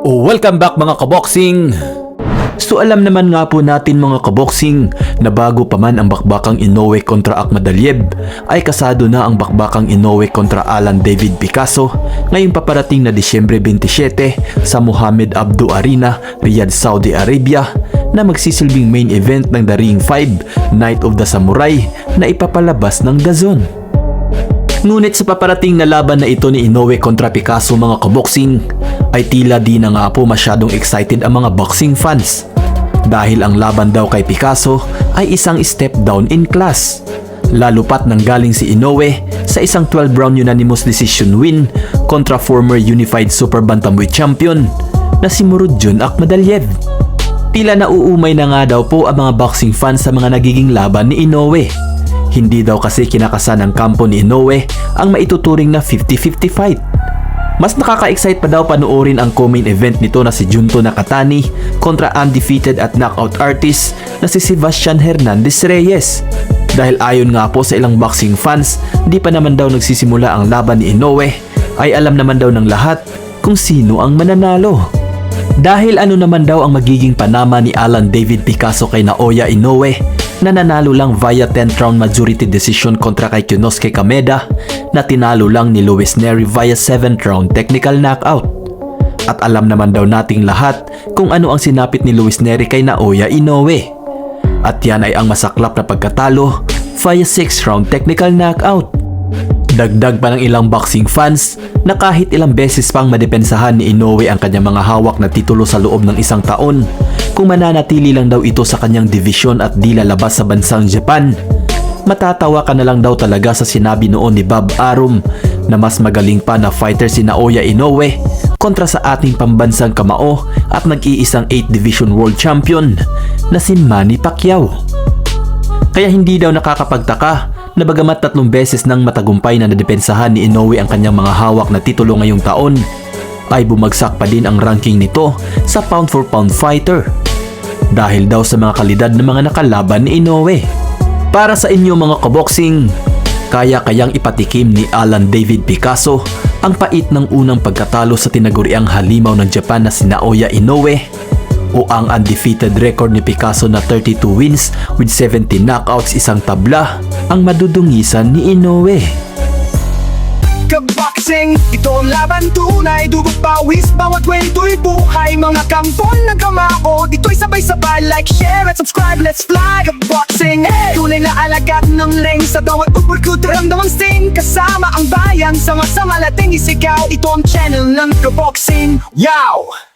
Welcome back mga kaboxing! So alam naman nga po natin mga kaboxing na bago pa man ang bakbakang Inoue kontra Akhmadaliev ay kasado na ang bakbakang Inoue kontra Alan David Picasso ngayong paparating na Disyembre 27 sa Mohammed Abdu Arena, Riyadh, Saudi Arabia na magsisilbing main event ng The Ring 5 Night of the Samurai na ipapalabas ng DAZN. Ngunit sa paparating na laban na ito ni Inoue kontra Picasso mga kaboxing, ay tila di na nga po masyadong excited ang mga boxing fans. Dahil ang laban daw kay Picasso ay isang step down in class. Lalo pat nang galing si Inoue sa isang 12 round unanimous decision win kontra former Unified Super Bantamweight Champion na si Murudjun Akhmadaliev. Tila nauumay na nga daw po ang mga boxing fans sa mga nagiging laban ni Inoue. Hindi daw kasi kinakasan ng kampo ni Inoue ang maituturing na 50-50 fight. Mas nakaka-excite pa daw panoorin ang co-main event nito na si Junto Nakatani kontra undefeated at knockout artist na si Sebastian Hernandez Reyes. Dahil ayon nga po sa ilang boxing fans, di pa naman daw nagsisimula ang laban ni Inoue, ay alam naman daw ng lahat kung sino ang mananalo. Dahil ano naman daw ang magiging panama ni Alan David Picasso kay Naoya Inoue na nanalo lang via 10th round majority decision kontra kay Kunosuke Kameda na tinalo lang ni Luis Neri via 7th round technical knockout. At alam naman daw nating lahat kung ano ang sinapit ni Luis Neri kay Naoya Inoue. At yan ay ang masaklap na pagkatalo via 6th round technical knockout. Dagdag pa ng ilang boxing fans na kahit ilang beses pang madepensahan ni Inoue ang kanyang mga hawak na titulo sa loob ng isang taon kung mananatili lang daw ito sa kanyang division at di lalabas sa bansang Japan. Matatawa ka na lang daw talaga sa sinabi noon ni Bob Arum na mas magaling pa na fighter si Naoya Inoue kontra sa ating pambansang kamao at nag-iisang 8 Division World Champion na si Manny Pacquiao. Kaya hindi daw nakakapagtaka na bagamat tatlong beses nang matagumpay na nadepensahan ni Inoue ang kanyang mga hawak na titulo ngayong taon, ay bumagsak pa din ang ranking nito sa pound for pound fighter. Dahil daw sa mga kalidad ng mga nakalaban ni Inoue. Para sa inyo mga kaboxing, kaya kayang ipatikim ni Alan David Picasso ang pait ng unang pagkatalo sa tinaguriang halimaw ng Japan na si Naoya Inoue o ang undefeated record ni Picasso na 32 wins with 70 knockouts isang tabla ang madudungisan ni Inoue. Kaboxing, ito ang laban tunay Dugog pawis, bawat kwento'y buhay Mga kampon ng kamao Dito'y sabay-sabay Like, share at subscribe. Let's fly Kaboxing hey! Tunay na alagat ng ring Sa bawat upurkut Ramdamang sing. Kasama ang bayan Sama-sama nating isigaw. Ito ang channel ng Kaboxing Yow!